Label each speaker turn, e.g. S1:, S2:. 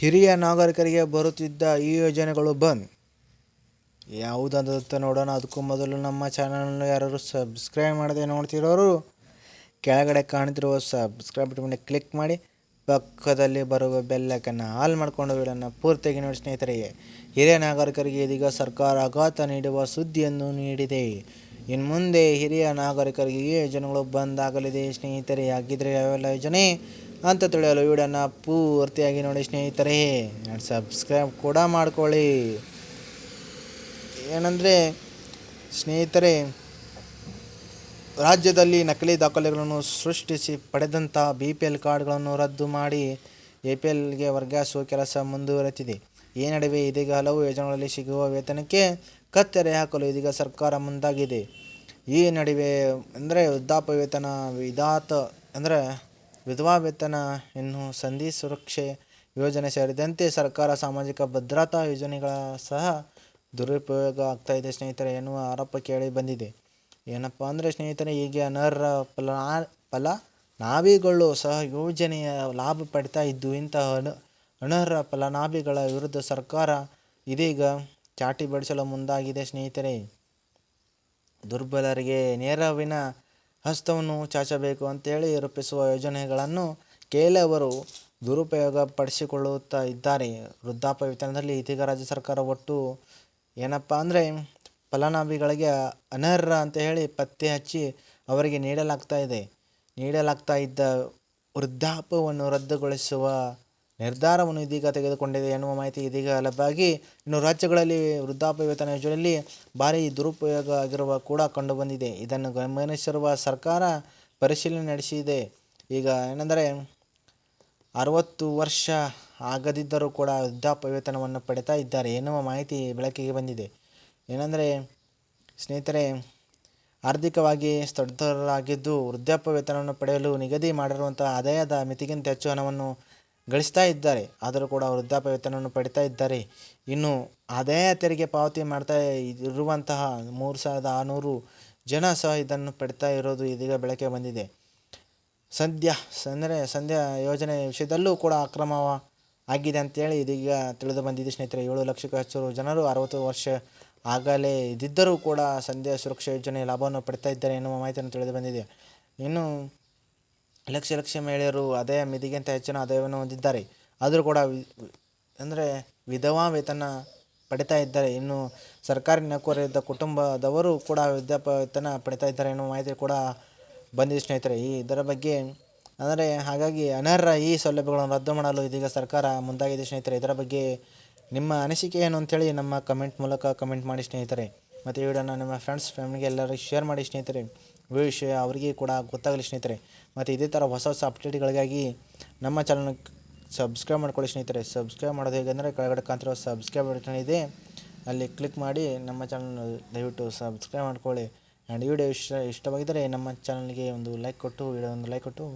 S1: ಹಿರಿಯ ನಾಗರಿಕರಿಗೆ ಬರುತ್ತಿದ್ದ ಈ ಯೋಜನೆಗಳು ಬಂದ್. ಯಾವುದಂತ ನೋಡೋಣ. ಅದಕ್ಕೂ ಮೊದಲು ನಮ್ಮ ಚಾನಲನ್ನು ಯಾರಾದರೂ ಸಬ್ಸ್ಕ್ರೈಬ್ ಮಾಡದೆ ನೋಡ್ತಿರೋರು, ಕೆಳಗಡೆ ಕಾಣ್ತಿರುವ ಸಬ್ಸ್ಕ್ರೈಬ್ ಬಟನ್ ಕ್ಲಿಕ್ ಮಾಡಿ, ಪಕ್ಕದಲ್ಲಿ ಬರುವ ಬೆಲ್ಲಕ್ಕನ್ನು ಆಲ್ ಮಾಡಿಕೊಂಡು ವಿಡಿಯೋನ ಪೂರ್ತಿಯಾಗಿ ನೋಡಿ ಸ್ನೇಹಿತರಿಗೆ ಹಿರಿಯ ನಾಗರಿಕರಿಗೆ ಇದೀಗ ಸರ್ಕಾರ ಆಘಾತ ನೀಡುವ ಸುದ್ದಿಯನ್ನು ನೀಡಿದೆ. ಇನ್ನು ಮುಂದೆ ಹಿರಿಯ ನಾಗರಿಕರಿಗೆ ಈ ಯೋಜನೆಗಳು ಬಂದಾಗಲಿದೆ. ಸ್ನೇಹಿತರೆ ಆಗಿದ್ರೆ ಯಾವೆಲ್ಲ ಯೋಜನೆ ಅಂತ ತಿಳಿಯಲು ವಿಡಿಯೋನ ಪೂರ್ತಿಯಾಗಿ ನೋಡಿ ಸ್ನೇಹಿತರೆ. ಸಬ್ಸ್ಕ್ರೈಬ್ ಕೂಡ ಮಾಡ್ಕೊಳ್ಳಿ. ಏನಂದರೆ, ಸ್ನೇಹಿತರೆ, ರಾಜ್ಯದಲ್ಲಿ ನಕಲಿ ದಾಖಲೆಗಳನ್ನು ಸೃಷ್ಟಿಸಿ ಪಡೆದಂಥ ಬಿ ಪಿ ಎಲ್ ಕಾರ್ಡ್ಗಳನ್ನು ರದ್ದು ಮಾಡಿ ಎ ಪಿ ಎಲ್ಗೆ ವರ್ಗಾಯಿಸುವ ಕೆಲಸ ಮುಂದುವರೆತಿದೆ ಈ ನಡುವೆ ಇದೀಗ ಹಲವು ಯೋಜನೆಗಳಲ್ಲಿ ಸಿಗುವ ವೇತನಕ್ಕೆ ಕತ್ತರಿ ಹಾಕಲು ಇದೀಗ ಸರ್ಕಾರ ಮುಂದಾಗಿದೆ. ಈ ನಡುವೆ ಅಂದರೆ ವೃದ್ಧಾಪ್ಯ ವೇತನ ವಿಧಾತ ಅಂದರೆ ವಿಧವಾ ವೇತನ ಇನ್ನು ಸಂಧಿ ಸುರಕ್ಷೆ ಯೋಜನೆ ಸೇರಿದಂತೆ ಸರ್ಕಾರ ಸಾಮಾಜಿಕ ಭದ್ರತಾ ಯೋಜನೆಗಳ ಸಹ ದುರುಪಯೋಗ ಆಗ್ತಾ ಇದೆ ಸ್ನೇಹಿತರೆ ಎನ್ನುವ ಆರೋಪ ಕೇಳಿ ಬಂದಿದೆ. ಏನಪ್ಪ ಅಂದರೆ ಸ್ನೇಹಿತರೆ ಹೀಗೆ ಅನರ್ಹ ಫಲ ಫಲಾನಾಭಿಗಳು ಸಹ ಯೋಜನೆಯ ಲಾಭ ಪಡಿತಾ ಇದ್ದು ಇಂತಹ ಅನ ಅನರ್ಹ ಫಲನಾಭಿಗಳ ವಿರುದ್ಧ ಸರ್ಕಾರ ಇದೀಗ ಚಾಟಿ ಬಡಿಸಲು ಮುಂದಾಗಿದೆ ಸ್ನೇಹಿತರೆ. ದುರ್ಬಲರಿಗೆ ನೆರವಿನ ಹಸ್ತವನ್ನು ಚಾಚಬೇಕು ಅಂತೇಳಿ ರೂಪಿಸುವ ಯೋಜನೆಗಳನ್ನು ಕೆಲವರು ದುರುಪಯೋಗ ಪಡಿಸಿಕೊಳ್ಳುತ್ತಾ ಇದ್ದಾರೆ. ವೃದ್ಧಾಪ್ಯ ವೇತನದಲ್ಲಿ ಇದೀಗ ರಾಜ್ಯ ಸರ್ಕಾರ ಒಟ್ಟು ಏನಪ್ಪ ಅಂದರೆ ಫಲಾನುಭವಿಗಳಿಗೆ ಅನರ್ಹ ಅಂತ ಹೇಳಿ ಪತ್ತೆ ಹಚ್ಚಿ ಅವರಿಗೆ ನೀಡಲಾಗ್ತಾ ಇದೆ. ನೀಡಲಾಗ್ತಾ ಇದ್ದ ವೃದ್ಧಾಪ್ಯವನ್ನು ರದ್ದುಗೊಳಿಸುವ ನಿರ್ಧಾರವನ್ನು ಇದೀಗ ತೆಗೆದುಕೊಂಡಿದೆ ಎನ್ನುವ ಮಾಹಿತಿ ಇದೀಗ ಲಭ್ಯವಾಗಿ. ಇನ್ನು ರಾಜ್ಯಗಳಲ್ಲಿ ವೃದ್ಧಾಪ್ಯ ವೇತನ ಯೋಜನೆಯಲ್ಲಿ ಭಾರೀ ದುರುಪಯೋಗ ಆಗಿರುವ ಕೂಡ ಕಂಡುಬಂದಿದೆ. ಇದನ್ನು ಗಮನಿಸಿರುವ ಸರ್ಕಾರ ಪರಿಶೀಲನೆ ನಡೆಸಿದೆ. ಈಗ ಏನೆಂದರೆ, ಅರವತ್ತು ವರ್ಷ ಆಗದಿದ್ದರೂ ಕೂಡ ವೃದ್ಧಾಪ್ಯ ವೇತನವನ್ನು ಪಡಿತಾ ಇದ್ದಾರೆ ಎನ್ನುವ ಮಾಹಿತಿ ಬೆಳಕಿಗೆ ಬಂದಿದೆ. ಏನೆಂದರೆ, ಸ್ನೇಹಿತರೆ, ಆರ್ಥಿಕವಾಗಿ ಸ್ತಬ್ಧರಾಗಿದ್ದು ವೃದ್ಧಾಪ್ಯ ವೇತನವನ್ನು ಪಡೆಯಲು ನಿಗದಿ ಮಾಡಿರುವಂಥ ಆದಾಯದ ಮಿತಿಗಿಂತ ಹೆಚ್ಚು ಹಣವನ್ನು ಗಳಿಸ್ತಾ ಇದ್ದಾರೆ. ಆದರೂ ಕೂಡ ವೃದ್ಧಾಪ್ಯ ವೇತನವನ್ನು ಪಡಿತಾ ಇದ್ದಾರೆ. ಇನ್ನು ಆದಾಯ ತೆರಿಗೆ ಪಾವತಿ ಮಾಡ್ತಾ ಇರುವಂತಹ ಮೂರು ಸಾವಿರದ ಆರುನೂರು ಜನ ಸಹ ಇದನ್ನು ಪಡಿತಾ ಇರೋದು ಇದೀಗ ಬೆಳಕಿಗೆ ಬಂದಿದೆ. ಸದ್ಯ ಅಂದರೆ ಸಂಧ್ಯಾ ಯೋಜನೆ ವಿಷಯದಲ್ಲೂ ಕೂಡ ಅಕ್ರಮ ಆಗಿದೆ ಅಂತೇಳಿ ಇದೀಗ ತಿಳಿದು ಬಂದಿದೆ. ಸ್ನೇಹಿತರೆ, ಏಳು ಲಕ್ಷಕ್ಕೂ ಹೆಚ್ಚು ಜನರು ಅರವತ್ತು ವರ್ಷ ಆಗಲೇ ಇದ್ದಿದ್ದರೂ ಕೂಡ ಸಂಧ್ಯಾ ಸುರಕ್ಷಾ ಯೋಜನೆ ಲಾಭವನ್ನು ಪಡಿತಾ ಇದ್ದಾರೆ ಎನ್ನುವ ಮಾಹಿತಿಯನ್ನು ತಿಳಿದು ಬಂದಿದೆ. ಇನ್ನು ಲಕ್ಷ ಲಕ್ಷ ಮಹಿಳೆಯರು ಆದಾಯ ಮಿತಿಗಿಂತ ಹೆಚ್ಚಿನ ಆದಾಯವನ್ನು ಹೊಂದಿದ್ದಾರೆ. ಆದರೂ ಕೂಡ ಅಂದರೆ ವಿಧವಾ ವೇತನ ಪಡಿತಾ ಇದ್ದಾರೆ. ಇನ್ನು ಸರ್ಕಾರಿ ನೌಕರರಿದ್ದ ಕುಟುಂಬದವರು ಕೂಡ ವಿದ್ಯಾಪ ವೇತನ ಪಡಿತಾ ಇದ್ದಾರೆ ಎನ್ನುವ ಮಾಹಿತಿ ಕೂಡ ಬಂದಿದೆ ಸ್ನೇಹಿತರೆ. ಈ ಇದರ ಬಗ್ಗೆ ಅಂದರೆ ಹಾಗಾಗಿ ಅನರ್ಹ ಈ ಸೌಲಭ್ಯಗಳನ್ನು ರದ್ದು ಮಾಡಲು ಇದೀಗ ಸರ್ಕಾರ ಮುಂದಾಗಿದೆ ಸ್ನೇಹಿತರೆ. ಇದರ ಬಗ್ಗೆ ನಿಮ್ಮ ಅನಿಸಿಕೆ ಏನು ಅಂತೇಳಿ ನಮ್ಮ ಕಮೆಂಟ್ ಮೂಲಕ ಕಮೆಂಟ್ ಮಾಡಿ ಸ್ನೇಹಿತರೆ. ಮತ್ತು ಈ ವಿಡಿಯೋನ ನಿಮ್ಮ ಫ್ರೆಂಡ್ಸ್, ಫ್ಯಾಮಿಲಿಗೆ ಎಲ್ಲರಿಗೂ ಶೇರ್ ಮಾಡಿ ಸ್ನೇಹಿತರೆ. ವಿಷಯ ಅವರಿಗೆ ಕೂಡ ಗೊತ್ತಾಗಲಿ ಸ್ನೇಹಿತರೆ. ಮತ್ತು ಇದೇ ಥರ ಹೊಸ ಹೊಸ ಅಪ್ಡೇಟ್ಗಳಿಗಾಗಿ ನಮ್ಮ ಚಾನಲ್ನ ಸಬ್ಸ್ಕ್ರೈಬ್ ಮಾಡ್ಕೊಳ್ಳಿ ಸ್ನೇಹಿತರೆ. ಸಬ್ಸ್ಕ್ರೈಬ್ ಮಾಡೋದು ಹೇಗೆಂದರೆ ಕೆಳಗಡೆ ಕಾಣ್ತಿರೋ ಸಬ್ಸ್ಕ್ರೈಬ್ ಬಟನ್ ಇದೆ. ಅಲ್ಲಿ ಕ್ಲಿಕ್ ಮಾಡಿ ನಮ್ಮ ಚಾನಲ್ನ ದಯವಿಟ್ಟು ಸಬ್ಸ್ಕ್ರೈಬ್ ಮಾಡ್ಕೊಳ್ಳಿ. ಆ್ಯಂಡ್ ಈ ವಿಡಿಯೋ ಇಷ್ಟ ಇಷ್ಟವಾಗಿದ್ದರೆ ನಮ್ಮ ಚಾನಲ್ಗೆ ಒಂದು ಲೈಕ್ ಕೊಟ್ಟು ವಿಡಿಯೋ ಒಂದು ಲೈಕ್ ಕೊಟ್ಟು